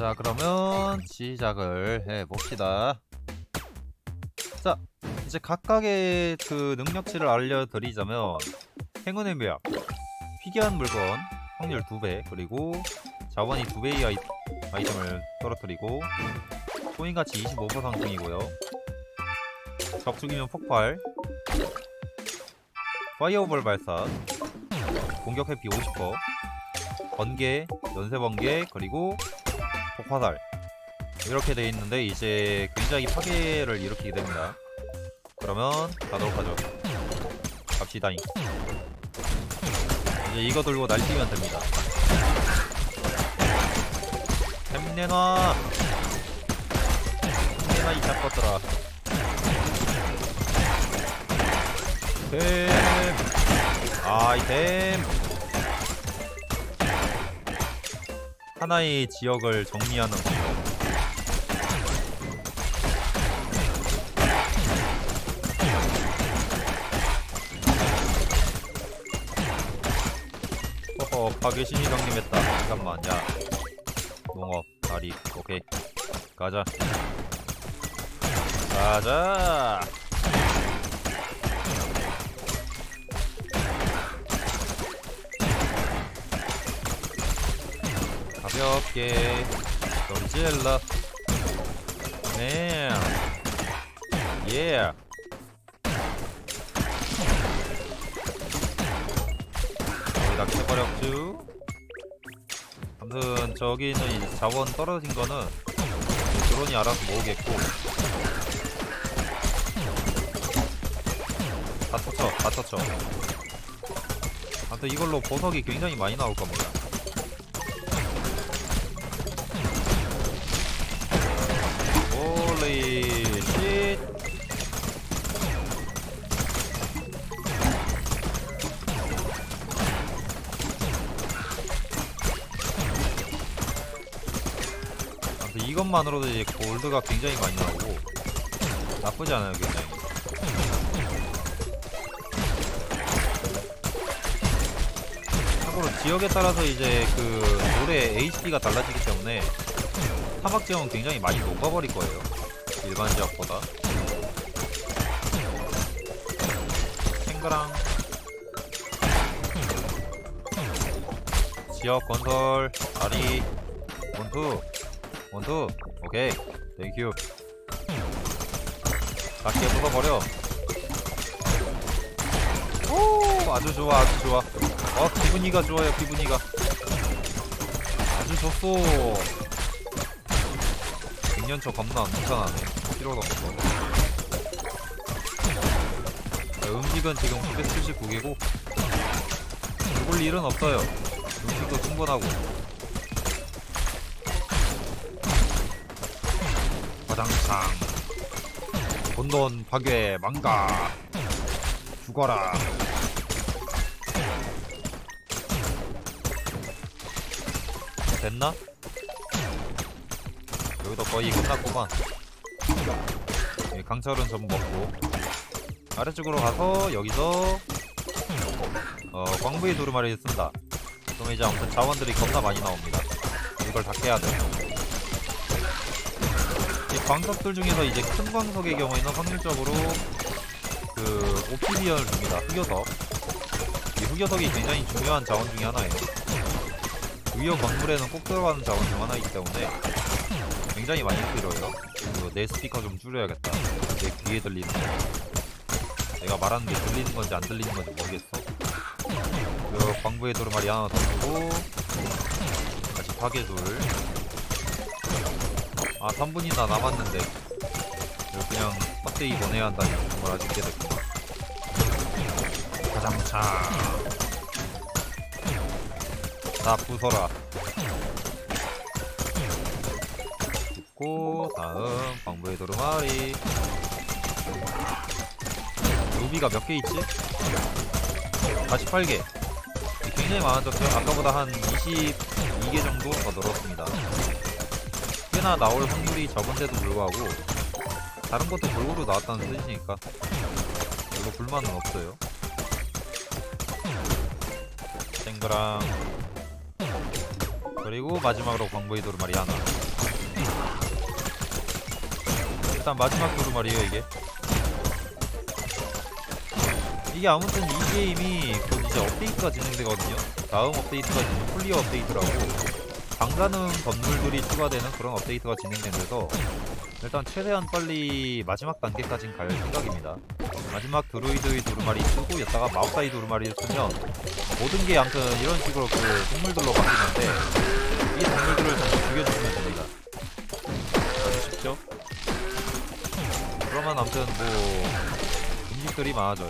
자 그러면 시작을 해봅시다. 자 이제 각각의 그 능력치를 알려드리자면 행운의 묘약 희귀한 물건 확률 2배 그리고 자원이 2배의 아이, 아이템을 떨어뜨리고 코인가치 25% 상승이고요. 적 죽이면 폭발 파이어볼 발사 공격 회피 50% 번개, 연쇄 번개, 그리고 폭화살 이렇게 돼 있는데 이제 굉장히 파괴를 일으키게 됩니다. 그러면 가도록 하죠. 갑시다잉. 이제 이거 들고 날뛰면 됩니다. 템 내놔. 템 내놔 이 잡것들아. 템. 아이템. 하나의 지역을 정리하는 방법. 허허 파괴신이 강림했다. 잠깐만 야. 농업 다리. 오케이. 가자. 가자 가볍게. 질러. 네. 예. 거기다 캐버렸쥬 아무튼 저기는 이제 자원 떨어진 거는 드론이 알아서 모으겠고. 다 터쳐 다 터쳐. 아무튼 이걸로 보석이 굉장히 많이 나올 겁니다 쉣 아무튼 이것만으로도 이제 골드가 굉장히 많이 나오고 나쁘지 않아요 굉장히. 참고로 지역에 따라서 이제 그 노래 HD가 달라지기 때문에 사막 지역은 굉장히 많이 녹아버릴 거예요 일반 지역보다. 탱그랑. 지역 건설 다리. 원투. 원투. 오케이. 땡큐. 작게 부숴버려. 오 아주 좋아 아주 좋아. 어 기분이가 좋아요 기분이가. 아주 좋소 100년초 겁나 엄청나네. 필요도 없어. 자, 음식은 지금 979개고 죽을 일은 없어요. 음식도 충분하고. 화장창. 본돈 파괴 망가. 죽어라. 됐나? 여기도 거의 끝났구만. 예, 강철은 좀 먹고. 아래쪽으로 가서 여기서 어 광부의 두루마리를 쓴다. 그럼 이제 아무튼 자원들이 겁나 많이 나옵니다. 이걸 다 깨야 돼이 광석들 중에서 이제 큰 광석의 경우에는 확률적으로 그 오피디언을 줍니다. 흑요석. 이 흑요석이 굉장히 중요한 자원 중에 하나예요. 위험 광물에는 꼭 들어가는 자원 중 하나이기 때문에 굉장히 많이 필요해요. 그리고 내 스피커 좀 줄여야겠다. 내 귀에 들리는 거. 내가 말하는 게 들리는 건지 안 들리는 건지 모르겠어. 그리고 광부의 도르마리 하나 더 주고 다시 파괴돌. 아 3분이나 남았는데 이거 그냥 빡대기 보내야 한다니 정말 아쉽게 됐구나. 가장차. 다 부숴라. 고 다음 광부의 도르마리. 루비가 몇 개 있지? 48개. 굉장히 많아졌어요 아까보다 한 22개 정도 더 늘었습니다. 꽤나 나올 확률이 적은데도 불구하고 다른 것도 골고루 나왔다는 뜻이니까 별로 불만은 없어요. 땡그랑. 그리고 마지막으로 광부의 도르마리 하나 일단 마지막 두루마리에요 이게. 이게 아무튼 이 게임이 곧 이제 업데이트가 진행되거든요. 다음 업데이트가 이제 풀리어 업데이트라고 방가능 건물들이 추가되는 그런 업데이트가 진행되면서 일단 최대한 빨리 마지막 단계까진 갈 생각입니다. 마지막 드루이드의 두루마리 쓰고 이따가 마법사의 두루마리를 쓰면 모든 게 아무튼 이런 식으로 그 동물들로 바뀌는데 이 동물들을 전부 죽여주시면 됩니다 그러면 아무튼 뭐 음식들이 많아져요.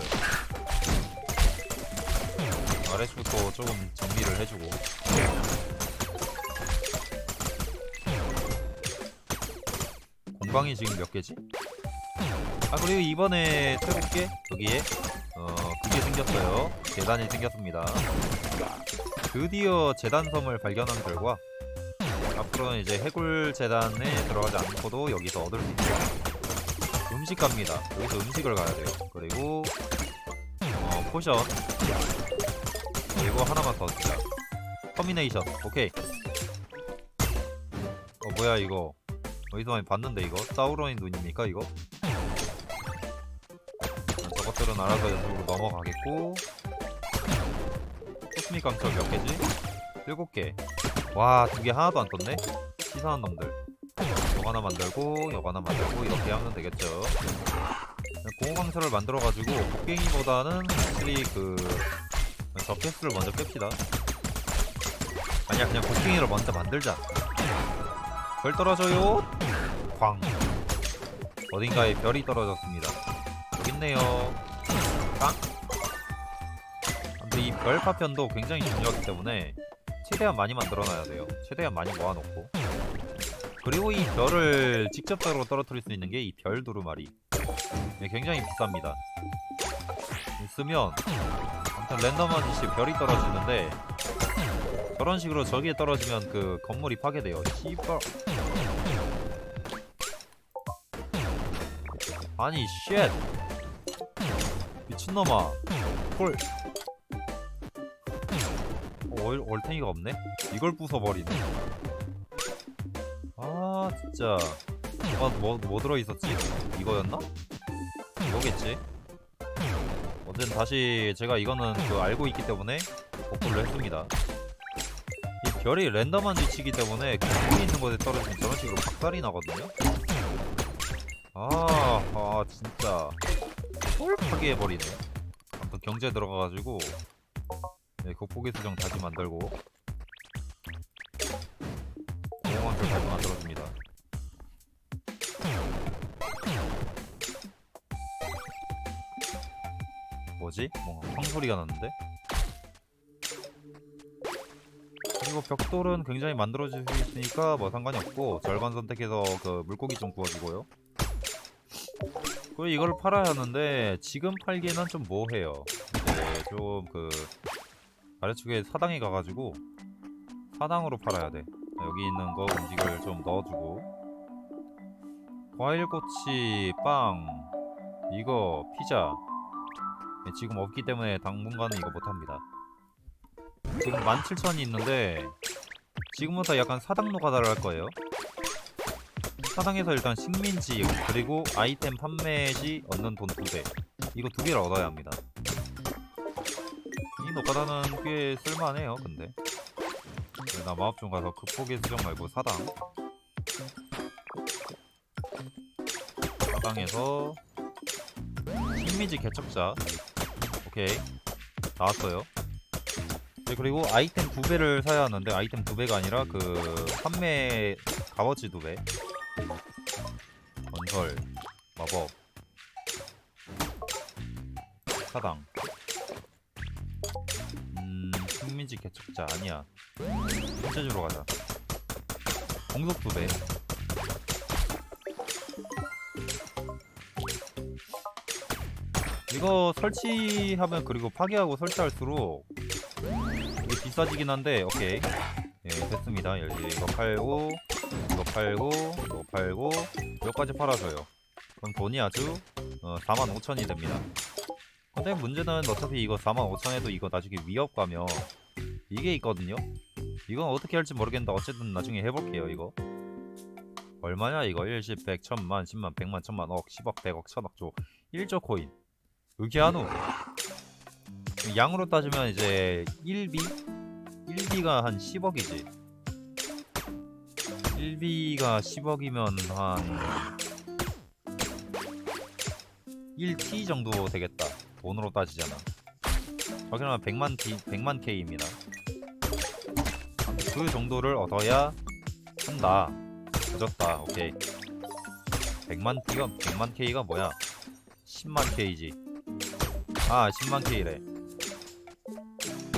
아래쪽부터 조금 정리를 해주고. 공방이 지금 몇 개지? 아 그리고 이번에 새롭게 여기에 어 그게 생겼어요. 재단이 생겼습니다. 드디어 재단섬을 발견한 결과 앞으로는 이제 해골 재단에 들어가지 않고도 여기서 얻을 수 있어요 음식 갑니다 여기서 음식을 가야 돼요 그리고 어 포션 그리고 하나만 더 주자 터미네이션 오케이 어 뭐야 이거 어디서 많이 봤는데 이거 사우론의 눈입니까 이거? 저것들은 알아서 연속으로 넘어가겠고 코스믹 강철 몇 개지? 일곱 개. 와, 두 개 하나도 안 떴네? 치사한 놈들. 이거 하나 만들고, 이거 하나 만들고, 이렇게 하면 되겠죠. 공허강철을 만들어가지고, 곡괭이보다는 확실히 그, 저 패스를 먼저 뺍시다. 아니야, 그냥 곡괭이를 먼저 만들자. 별 떨어져요? 광. 어딘가에 별이 떨어졌습니다. 여기 있네요. 깡. 근데 이 별 파편도 굉장히 중요하기 때문에 최대한 많이 만들어놔야 돼요. 최대한 많이 모아놓고. 그리고 이 별을 직접적으로 떨어뜨릴 수 있는 게 이 별 두루마리. 네, 굉장히 비쌉니다. 쓰면 아무튼 시 별이 떨어지는데 저런 식으로 저기에 떨어지면 그 건물이 파괴돼요. 씨발. 아니 쉣. 미친놈아. 헐. 어, 얼, 얼탱이가 없네? 이걸 부숴버리네. 아, 진짜. 뭐가, 뭐, 뭐 들어있었지? 이거였나? 이거겠지? 어쨌든 다시 제가 이거는 그 알고 있기 때문에 복구를 했습니다. 이 별이 랜덤한 위치이기 때문에 그쪽에 있는 곳에 떨어지면 저런 식으로 박살이 나거든요? 아, 아, 진짜. 홀 파괴해버리네. 아무튼 경제 들어가가지고 네, 극복의 수정 다시 만들고 뭐지? 뭔가 황 소리가 났는데? 그리고 벽돌은 굉장히 만들어질 수 있으니까 뭐 상관이 없고 절반 선택해서 그 물고기 좀 구워주고요. 그리고 이걸 팔아야 하는데 지금 팔기에는 좀 뭐해요. 네, 좀그 아래쪽에 사당에 가가지고 사당으로 팔아야 돼. 자, 여기 있는 거 음식을 좀 넣어주고 과일꼬치, 빵, 이거 피자 네, 지금 없기 때문에 당분간은 이거 못합니다. 지금 17,000이 있는데 지금부터 약간 사당 노가다를 할 거예요. 사당에서 일단 식민지 그리고 아이템 판매 시 얻는 돈 두 배. 이거 두 개를 얻어야 합니다. 이 노가다는 꽤 쓸만해요 근데 네, 나 마법 좀 가서 극복의 수정 말고 사당 사당에서 식미지 개척자 오케이 나왔어요 네, 그리고 아이템 두 배를 사야 하는데 아이템 두 배가 아니라 그 판매 값어치 두 배 건설 마법 사당 음, 식민지 개척자 아니야. 현재주로 가자. 공속 두 배. 이거 설치하면 그리고 파괴하고 설치할수록 이게 비싸지긴 한데 오케이. 예 됐습니다. 열리 이거 팔고 이거 팔고 이거 팔고 여기까지 팔아줘요. 그럼 돈이 아주 어, 45,000이 됩니다. 근데 문제는 어차피 이거 45,000에도 이거 나중에 위협 가면 이게 있거든요? 이건 어떻게 할지 모르겠는데 어쨌든 나중에 해볼게요 이거. 얼마냐 이거? 1, 10, 100, 1000만, 10만, 100만, 1000만, 억, 10억, 100억, 1000억, 조 1조 코인 의기한우 양으로 따지면 이제 1비? 1비가 한 10억이지. 1비가 10억이면 한 1T 정도 되겠다. 돈으로 따지잖아 저기는 100만 T, 100만 K입니다. 그 정도를 얻어야 한다. 늦었다. 오케이. 100만 T가 100만 K가 뭐야? 10만 K지 아 10만 K래.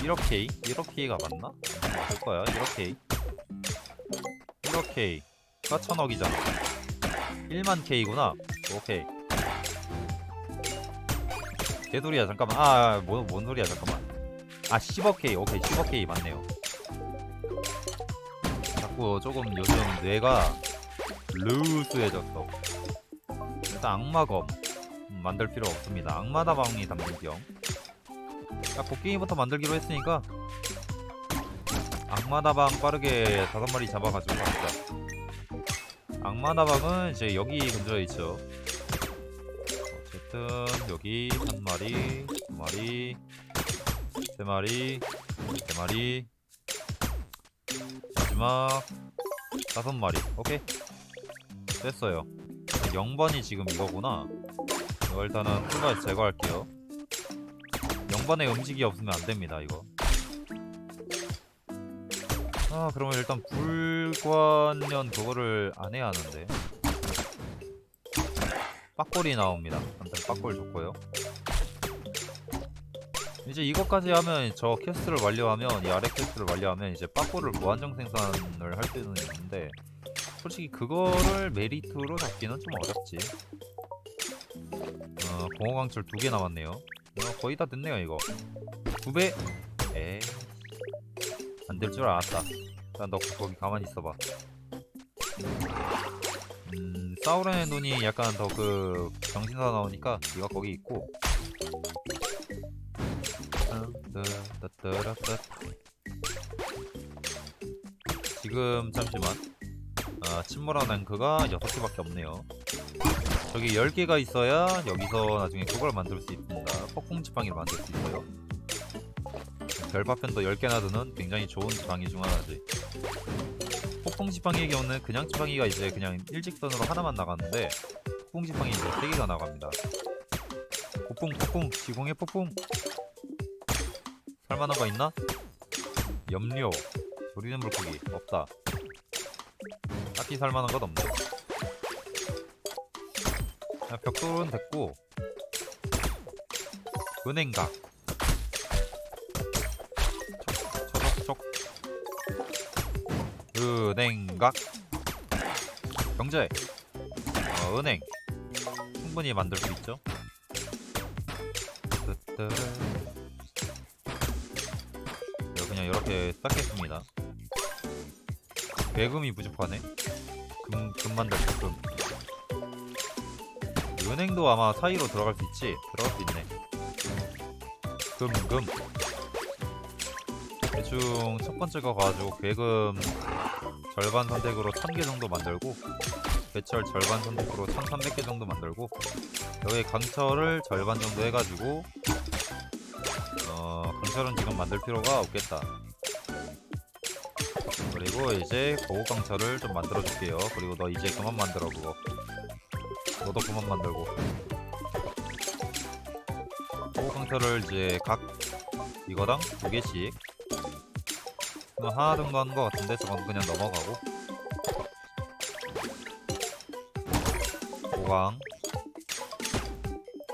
1억 K? 1억 K가 맞나? 맞을 거야 1억 K 1억 K가 천억이잖아. 1만 K구나. 오케이. 개소리야 잠깐만. 아, 뭐, 뭔 소리야 잠깐만. 아 10억 K. 오케이 10억 K 맞네요. 자꾸 조금 요즘 뇌가 루스해졌어. 일단 악마검. 음, 만들 필요 없습니다. 악마다방이 담긴 병딱 곡괭이부터 만들기로 했으니까 악마다방 빠르게 다섯 마리 잡아가지고 갑시다. 악마다방은 이제 여기 근처에 있죠. 어쨌든 여기 한 마리 두 마리 세 마리 세 마리. 마지막 다섯 마리. 오케이. 됐어요. 0번이 지금 이거구나 이거 일단은 풀바에서 제거할게요. 0번에 음식이 없으면 안됩니다 이거. 아 그러면 일단 불관련 그거를 안 해야 하는데. 빡골이 나옵니다. 아무튼 빡골 좋고요. 이제 이것까지 하면 저 퀘스트를 완료하면 이 아래 퀘스트를 완료하면 이제 빠꾸를 무한정 생산을 할 수는 있는데 솔직히 그거를 메리트로 잡기는 좀 어렵지 어, 공허강철 두 개 남았네요. 어, 거의 다 됐네요 이거. 두배? 에이. 안 될 줄 알았다. 일단 너 거기 가만히 있어봐. 음 사우렌의 눈이 약간 더 그 정신사 나오니까 네가 거기 있고. 지금 잠시만. 아, 침몰한 랭크가 6개밖에 없네요 저기 10개가 있어야 여기서 나중에 그걸 만들 수 있습니다. 폭풍 지팡이를 만들 수 있어요. 별파편도 10개나 드는 굉장히 좋은 지팡이 중 하나지 폭풍 지팡이의 경우는 그냥 지팡이가 이제 그냥 일직선으로 하나만 나가는데 폭풍 지팡이 이제 3개가 나갑니다. 폭풍 폭풍 지공의 폭풍. 살만한 거 있나? 염료 조리는 물고기 없다. 딱히 살만한 건 없네 야, 벽돌은 됐고 은행각 척척척 은행각 경제 어, 은행 충분히 만들 수 있죠. 이거 그냥 이렇게 쌓겠습니다. 배금이 부족하네. 금, 금 만들 금. 은행도 아마 사이로 들어갈 수 있지? 들어갈 수 있네. 금, 금. 대충 첫 번째 거 가지고 괴금 절반 선택으로 1000개 정도 만들고 배철 절반 선택으로 1300개 정도 만들고 여기 강철을 절반 정도 해가지고 어, 강철은 지금 만들 필요가 없겠다. 그리고 이제 고급 강철을 좀 만들어 줄게요. 그리고 너 이제 그만 만들어 그거. 너도 그만 만들고. 고급 강철을 이제 각 이거당 두 개씩. 하나 정도 하는 것 같은데 저건 그냥 넘어가고. 고강.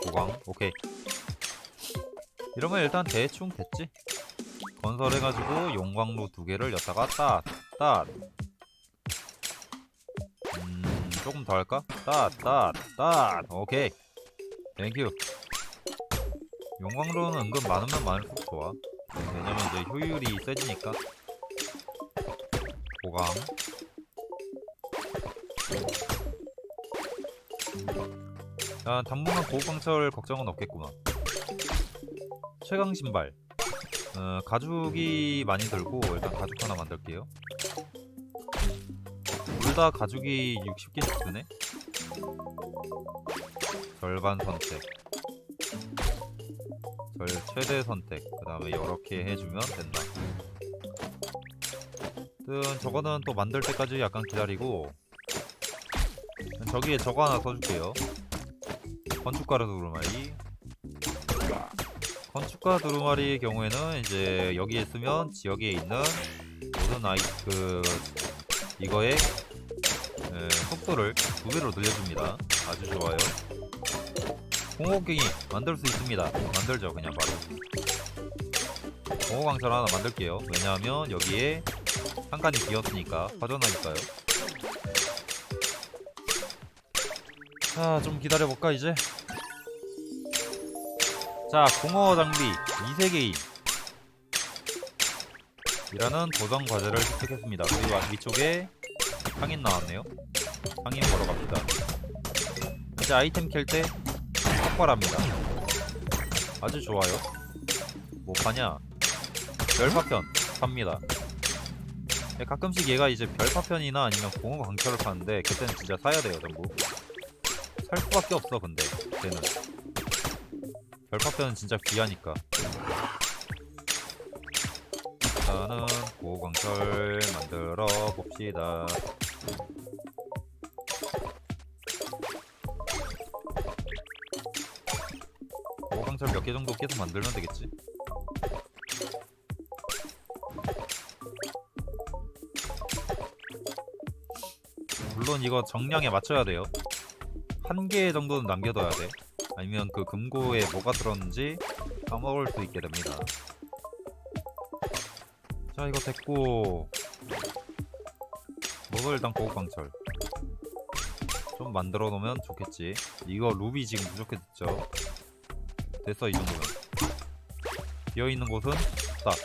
고강. 오케이. 이러면 일단 대충 됐지? 건설해가지고 용광로 두 개를 여다가 따, 따. 음, 조금 더 할까? 따, 따, 따. 오케이. 땡큐. 용광로는 은근 많으면 많을수록 좋아. 왜냐면 이제 효율이 세지니까. 보강. 자, 당분간 고강철 걱정은 없겠구나. 최강 신발. 어, 가죽이 많이 들고 일단 가죽 하나 만들게요. 둘 다 가죽이 60개씩 드네? 절반 선택. 절 최대 선택. 그 다음에 이렇게 해주면 된다. 든 저거는 또 만들 때까지 약간 기다리고. 저기에 저거 하나 써줄게요. 건축가루 두루마리 건축가 두루마리의 경우에는 이제 여기에 쓰면 지역에 있는 모든 아이 그 이거의 에, 속도를 두 배로 늘려줍니다. 아주 좋아요. 공호갱이 만들 수 있습니다. 만들죠 그냥 바로. 공호광철 하나 만들게요. 왜냐하면 여기에 한 칸이 비었으니까 파전하니까요. 자, 좀 기다려볼까 이제? 자, 공허 장비 2세개임 이라는 도전 과제를 획득했습니다. 그리고 아- 위쪽에 상인 나왔네요. 상인 보러 갑니다. 이제 아이템 캘때 삭발합니다. 아주 좋아요. 뭐 파냐? 별파편 삽니다. 네, 가끔씩 얘가 이제 별파편이나 아니면 공허 강철을 파는데 그때는 진짜 사야 돼요 전부. 살 수밖에 없어 근데 걔는. 별파편은 진짜 귀하니까. 일단은 고광철 만들어 봅시다. 고광철 몇 개 정도 계속 만들면 되겠지. 물론 이거 정량에 맞춰야 돼요. 한 개 정도는 남겨둬야 돼. 아니면 그 금고에 뭐가 들었는지 까먹을 수 있게 됩니다. 자 이거 됐고 뭐도 일단 고급광철 좀 만들어 놓으면 좋겠지 이거 루비 지금 부족했죠 됐어 이 정도면. 비어있는 곳은 딱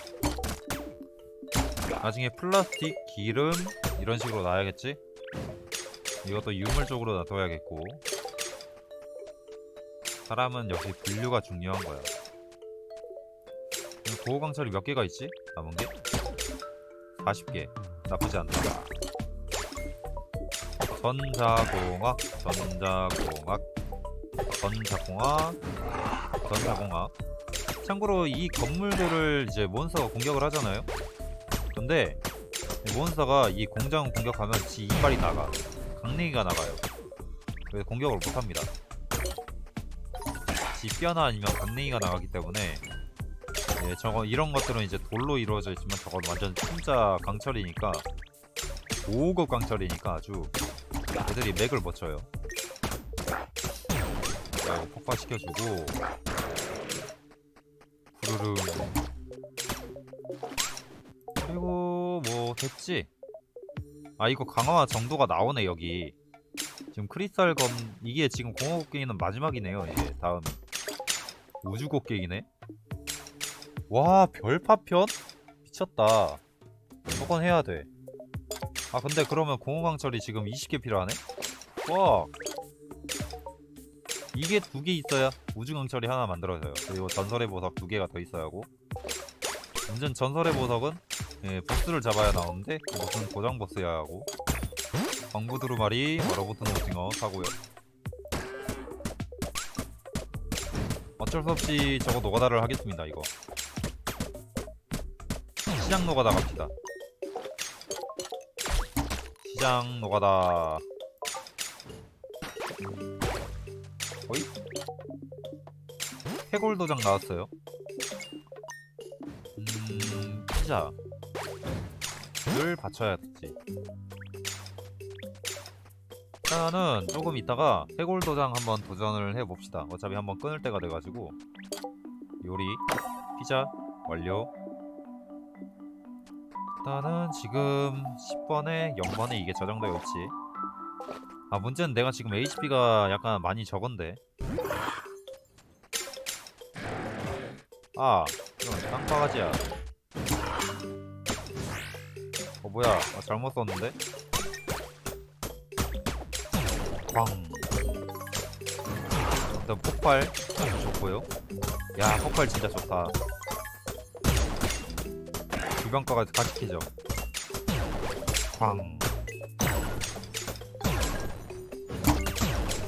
나중에 플라스틱, 기름 이런 식으로 놔야겠지? 이것도 유물 쪽으로 놔둬야겠고. 사람은 역시 분류가 중요한 거야. 고급광철이 몇 개가 있지? 남은 게? 40개. 나쁘지 않다. 전자공학 전자공학 전자공학 전자공학 참고로 이 건물들을 이제 몬스터가 공격을 하잖아요. 근데 이 몬스터가 이 공장 공격하면 지 이빨이 나가. 강냉이가 나가요. 그래서 공격을 못합니다. 지 뼈나 아니면 강냉이가 나가기 때문에 예, 저거 이런 것들은 이제 돌로 이루어져 있지만 저건 완전 진짜 강철이니까 5급 강철이니까 아주 애들이 맥을 못 쳐요. 자, 이거 폭파시켜주고 부르릉 그리고 뭐 됐지? 아 이거 강화 정도가 나오네 여기. 지금 크리스탈 검 이게 지금 공허곡갱이는 마지막이네요 이제. 다음 우주곡갱이네? 와 별파편? 미쳤다. 저건 해야 돼. 아 근데 그러면 공허강철이 지금 20개 필요하네? 와 이게 두 개 있어야 우주강철이 하나 만들어져요. 그리고 전설의 보석 두 개가 더 있어야 하고. 문제는 전설의 보석은 예, 보스를 잡아야 나오는데 무슨 고정 보스야 하고. 광부 두루마리 얼어붙은 오징어 사고요. 어쩔 수 없이 저거 노가다를 하겠습니다 이거. 시장 노가다 갑시다. 시장 노가다. 어이? 해골 도장 나왔어요. 음, 피자 를 받쳐야겠지. 일단은 조금 있다가 해골 도장 한번 도전을 해봅시다. 어차피 한번 끊을 때가 돼가지고 요리 피자 완료. 일단은 지금 10번에 0번에 이게 저장되어 있지 아 문제는 내가 지금 HP가 약간 많이 적은데. 아 이건 쌍바가지야. 어 뭐야. 아, 잘못 썼는데? 광. 일단 폭발 좋고요. 야 폭발 진짜 좋다. 주변과가 같이 키죠. 광.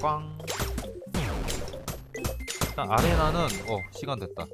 꽝. 일단 아레나는 어 시간 됐다